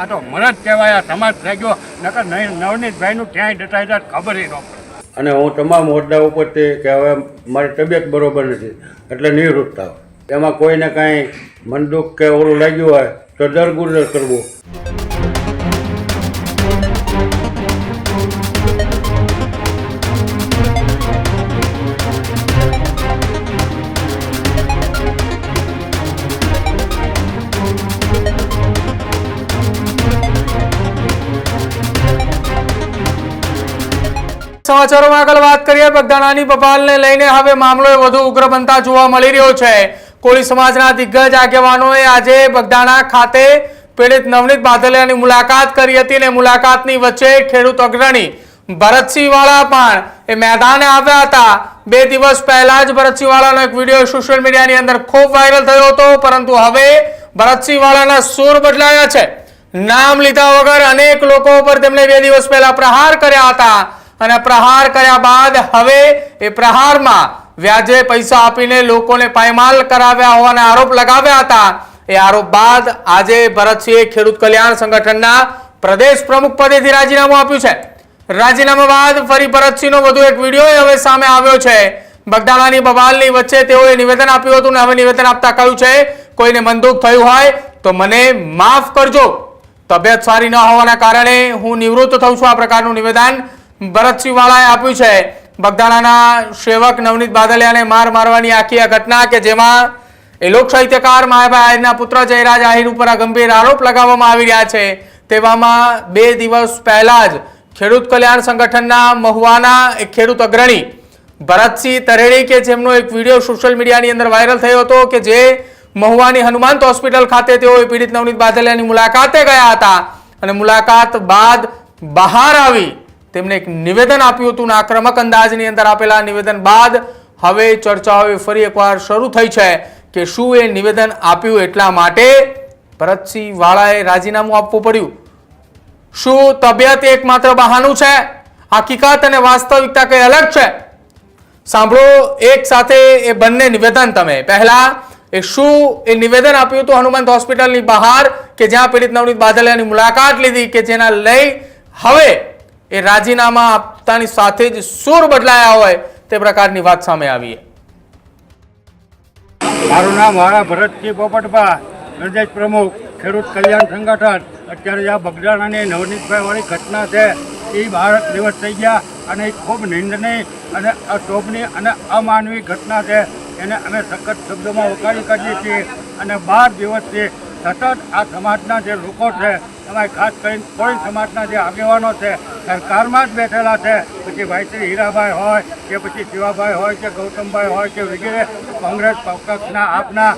આ તો મરજ કહેવાય સમાજ થઈ ગયો નકર નહીં નવનીતભાઈનું ક્યાંય ડટાઈ ખબર ન અને હું તમામ હોદ્દા ઉપર તે કે હવે મારી તબિયત બરોબર નથી, એટલે નિવૃત્ત થાવ. એમાં કોઈને કાંઈ મન દુઃખ કે ઓલું લાગ્યું હોય તો દરગુદર કરવું. સમાચારોમાં આગળ વાત કરીએ, બગદાણાની બબાલને લઈને હવે મામલો વધુ ઉગ્ર બનતા જોવા મળી રહ્યો છે. કોળી સમાજના દિગ્ગજ આગેવાનોએ આજે બગદાણા ખાતે પીડિત નવનીત બાદલિયાની મુલાકાત કરી હતી અને મુલાકાતની વચ્ચે ખેડૂત અગ્રણી ભરતસિંહ વાળા પણ એ મેદાને આવ્યા હતા. બે દિવસ પહેલા જ ભરતસિંહ વાળાનો એક વીડિયો સોશિયલ મીડિયાની અંદર ખૂબ વાયરલ થયો હતો, પરંતુ હવે ભરતસિંહ વાળાના સૂર બદલાયા છે. નામ લીધા વગર અનેક લોકો પર તેમણે બે દિવસ પહેલા પ્રહાર કર્યા હતા. અને પ્રહાર કર્યા બાદ હવે એ પ્રહારમાં વ્યાજે પૈસા આપીને લોકોને પાયમાલ કરાવ્યા હોવાના આરોપ લગાવ્યા હતા. એ આરોપ બાદ આજે ભરતસિંહે ખેડૂત કલ્યાણ સંગઠનના પ્રદેશ પ્રમુખ પદેથી રાજીનામું આપ્યું છે. રાજીનામા બાદ ફરી ભરતસિંહનો વધુ એક વીડિયો હવે સામે આવ્યો છે. બગદાણાની બબાલની વચ્ચે તેઓએ નિવેદન આપ્યું હતું અને હવે નિવેદન આપતા કહ્યું છે, કોઈને મનદુખ થયું હોય તો મને માફ કરજો. તબિયત સારી ન હોવાના કારણે હું નિવૃત્ત થઉં છું આ પ્રકારનું નિવેદન. ભરતસિંહ વાળાએ આપ્યું છે, બગદાણાના સેવક નવનીત બાદલિયાને માર મારવાની આખી આ ઘટના કે જેમાં એ લોક સાહિત્યકાર માયાભાઈ આહિરના પુત્ર જયરાજ આહિર ઉપર આ ગંભીર આરોપ લગાવવામાં આવી રહ્યા છે, તેવામાં બે દિવસ પહેલા જ ખેડૂત કલ્યાણ સંગઠનના મહુવાના એક ખેડૂત અગ્રણી ભરતસિંહ તરેડી કે જેમનો એક વીડિયો સોશિયલ મીડિયાની અંદર વાયરલ થયો હતો કે જે મહુવાની હનુમાંત હોસ્પિટલ ખાતે તેઓ પીડિત નવનીત બાદલિયાની મુલાકાતે ગયા હતા અને મુલાકાત બાદ બહાર આવી તેમણે એક નિવેદન આપ્યું હતું અને આક્રમક અંદાજની અંદર આપેલા નિવેદન બાદ હવે ચર્ચાઓ ફરી એકવાર શરૂ થઈ છે કે શું એ નિવેદન આપ્યું એટલા માટે? ભરતસિંહ વાળાએ રાજીનામું આપવું પડ્યું. શું તબિયત એકમાત્ર બહાનું છે? હકીકત અને વાસ્તવિકતા કઈ અલગ છે? સાંભળો, એક સાથે એ બંને નિવેદન તમે. પહેલા, એ શું એ નિવેદન આપ્યું હતું હનુમંત હોસ્પિટલની બહાર કે જ્યાં પીડિત નવનીત બાદલિયાની મુલાકાત લીધી કે જેના લઈ હવે એ રાજીનામા આપતાની સાથે જ સૂર બદલાયા હોય તે પ્રકારની વાત સામે આવી મારું નામ વાળા ભરતસિંહ પોપટભા, પ્રદેશ પ્રમુખ, ખેડૂત કલ્યાણ સંગઠન. અત્યારે આ બગદાણાની નવનીતભાઈવાળી ઘટના છે એ ભારત દિવસ થઈ ગયા અને એ ખૂબ નિંદનીય અને અશોભની અને અમાનવી ઘટના છે. એને અમે સખત શબ્દોમાં વકારી કાઢીએ છીએ અને બાર દિવસથી સતત આ સમાજના જે લોકો છે એમાં ખાસ કરીને કોઈ સમાજના જે આગેવાનો છે, સરકારમાં જ બેઠેલા છે. પછી ભાઈ શ્રી હીરાભાઈ હોય કે પછી શિવાભાઈ હોય કે ગૌતમભાઈ હોય કે વગેરે, કોંગ્રેસ પક્ષના આપના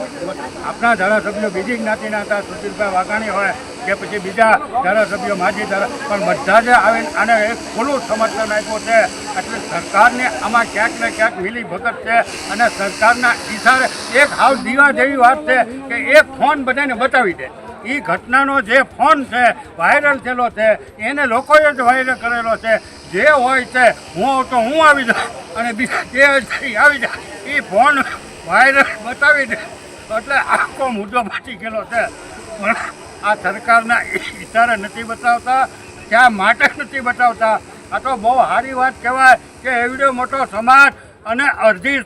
આપના ધારાસભ્યો બીજી જ્ઞાતિના હતા, સુશીલભાઈ વાઘાણી હોય કે પછી બીજા ધારાસભ્યો માજી ધારા, પણ બધા જ આવીને આને એક ખુલ્લું સમર્થન આપ્યું છે. એટલે સરકારને આમાં ક્યાંક ને ક્યાંક મિલી ભગત છે અને સરકારના ઈશારે એક હાવ દીવા જેવી વાત છે કે એક ફોન બધાને બતાવી દે. એ ઘટનાનો જે ફોન છે વાયરલ થયેલો છે, એને લોકોએ જ વાયરલ કરેલો છે. જે હોય છે, હું તો હું આવી જાઉં અને બીજા જે આવી જાય એ ફોન વાયરલ બતાવી દે. એટલે આખો મુદ્દો બચી ગયેલો છે. પણ આ સરકારના ઇશારે નથી બતાવતા, ક્યાં માટે નથી બતાવતા? આ તો બહુ સારી વાત કહેવાય કે એવડો મોટો સમાજ અને અડધી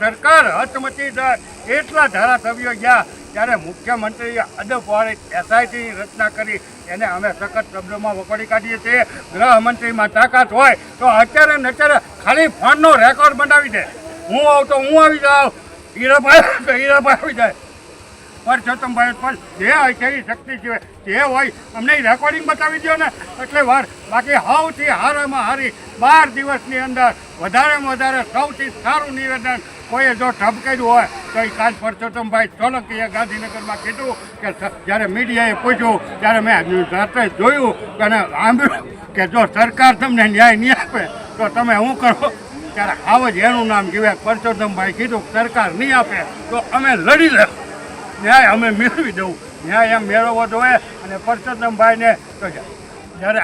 સરકાર હચમચી જાય. એટલા ધારાસભ્યો ગયા ત્યારે મુખ્યમંત્રીએ અદબવાળી એસઆઈટીની રચના કરી, એને અમે સખત શબ્દોમાં વખોડી કાઢીએ છીએ. ગૃહમંત્રીમાં તાકાત હોય તો અત્યારે ને અત્યારે ખાલી ફોનનો રેકોર્ડ બનાવી દે. હું આવું તો હું આવી જાઉં. હીરાભાઈ તો હીરાભાઈ આવી જાય. પરસોત્તમભાઈ પણ જે હોય તેવી શક્તિ છે, જે હોય અમને રેકોર્ડિંગ બતાવી દો ને. એટલે વાર, બાકી સૌથી હારામાં હારી બાર દિવસની અંદર વધારેમાં વધારે સૌથી સારું નિવેદન કોઈએ જો ઠપ કર્યું હોય, તો એ કાલ પરસોત્તમભાઈ સોલંકીએ ગાંધીનગરમાં કીધું કે જ્યારે મીડિયાએ પૂછ્યું, ત્યારે મેં રાત્રે જોયું અને સાંભળ્યું કે જો સરકાર તમને ન્યાય નહીં આપે, તો તમે શું કરો? ત્યારે આવ જ એનું નામ કહેવાય પરસોત્તમભાઈ કીધું, સરકાર નહીં આપે, તો અમે લડી લે ન્યાય અમે મેળવી દઉં. ન્યાય એમ મેળવવો જોઈએ અને પરસોત્તમભાઈને તો જ્યારે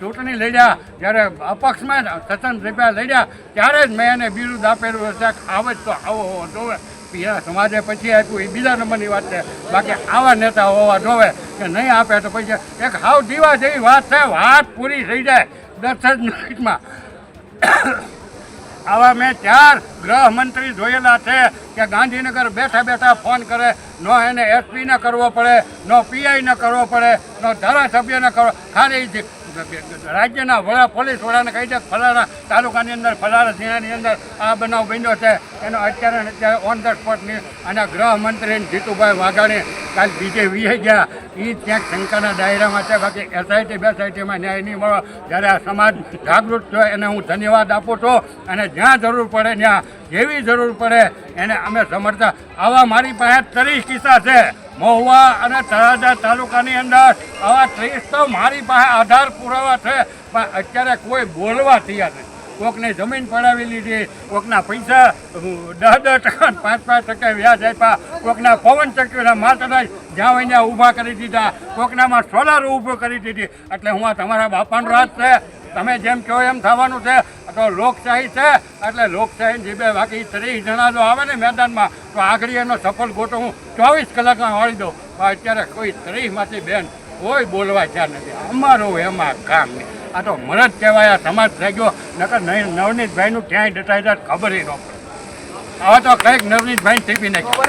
ચૂંટણી લડ્યા, જ્યારે અપક્ષમાં સતન રૂપિયા લડ્યા, ત્યારે જ મેં એને બિરુદ આપેલું હશે આવે જ તો આવો હોવો જોવે. પીરા સમાજે પછી આપ્યું એ બીજા નંબરની વાત છે. બાકી આવા નેતા હોવા જોવે કે નહીં આપે તો પછી એક હાવ દીવા જેવી વાત છે, વાત પૂરી થઈ જાય દસ જ મિનિટમાં. આવા મેં ચાર ગૃહમંત્રી જોયેલા છે કે ગાંધીનગર બેઠા બેઠા ફોન કરે, નો એને એસપી ન કરવો પડે, નો પીઆઈ ન કરવો પડે, નો ધારાસભ્ય ને કરવો ખાલી રાજ્યના વડા, પોલીસ વડાને કહી દે ફલાણા તાલુકાની અંદર, ફલાણા જિલ્લાની અંદર આ બનાવ બન્યો છે. એનો અત્યારે અત્યારે ઓન ધ સ્પોટની અને ગૃહમંત્રી જીતુભાઈ વાઘાણી કાલ બીજે વીએ ગયા. એ ક્યાંક શંકાના દાયરામાં છે, બાકી એસઆઈટી, બેસઆઈટીમાં ન્યાય નહીં મળો. જ્યારે આ સમાજ જાગૃત થયો, એને હું ધન્યવાદ આપું છું. અને જ્યાં જરૂર પડે, ત્યાં જેવી જરૂર પડે, એને અમે સમર્થા આવા મારી પાસે ત્રીસ કિસ્સા છે. મહુવા અને તળાજા તાલુકાની અંદર આવા ત્રીસ તો મારી પાસે આધાર પુરાવા છે. પણ અત્યારે કોઈ બોલવા તૈયાર નથી. કોકને જમીન પડાવી લીધી, કોકના પૈસા દસ દસ ટકા પાંચ પાંચ ટકા વ્યાજ આપ્યા, કોકના પવન ચક્કીના માત્ર જ્યાં હોય ત્યાં ઊભા કરી દીધા, કોકનામાં સોલાર ઊભો કરી દીધી. એટલે હું આ તમારા બાપાનો રાજ છે. તમે જેમ કહો એમ થવાનું છે. તો લોકશાહી છે. એટલે લોકશાહી જીબે બાકી ત્રીસ જણા જો આવે ને મેદાનમાં, તો આગળ એનો સફળ ગોટો હું ચોવીસ કલાકમાં વાળી દઉં. પણ અત્યારે કોઈ ત્રીસમાંથી બેન કોઈ બોલવા ત્યાં નથી. અમારું એમાં કામ નહીં. આ તો મરદ કહેવાય આ સમાજ થઈ ગયો. નકર નહીં નવનીતભાઈનું ક્યાંય ડટાઈ ખબર ન પડે. હવે તો કંઈક નવનીતભાઈ ટીપી નાખ્યો.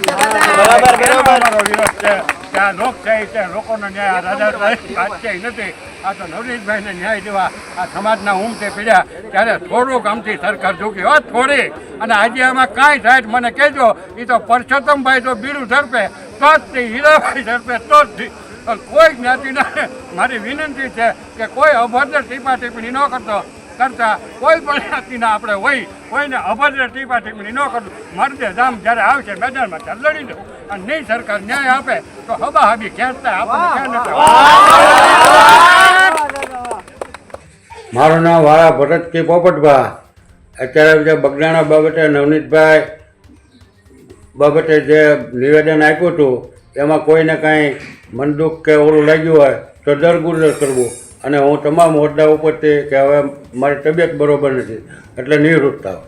અમારો વિરોધ છે. કે આ લોકશાહી છે લોકોનો ન્યાય રાજાશાહી રાજશાહી નથી. આ તો નવનીતભાઈને ન્યાય દેવા આ સમાજના ઉમટે પીડ્યા. ત્યારે થોડુંક આમથી સરકાર ઝૂકી. હોત થોડી. અને આજે આમાં કાંઈ થાય મને કહેજો. એ તો પરસોત્તમભાઈ તો બીડું ઝડપે. તો જ હીરાભાઈ ઝડપે તો જ કોઈ જ્ઞાતિના મારી વિનંતી છે કે કોઈ અભદ્ર ટીપા ટીપણી ન કરતો. કરતા કોઈ પણ જ્ઞાતિના આપણે હોય, કોઈને અભદ્ર ટીપા ટીપણી ન કરતું મરદે જામ જ્યારે આવશે, મેદાનમાં ત્યારે લડી દો અને નહીં સરકાર ન્યાય આપે, તો હબા હબી ખેંચતા આપણને મારું નામ વાળા ભરતજી પોપટભા. અત્યારે જે બગડાણા બાબતે નવનીતભાઈ બાબતે જે નિવેદન આપ્યું હતું એમાં કોઈને કાંઈ મનદુખ કે ઓલું લાગ્યું હોય તો દરગુદર કરવું. અને હું તમામ હોદ્દા ઉપરથી કે હવે મારી તબિયત બરાબર નથી, એટલે નિવૃત્ત થાવ.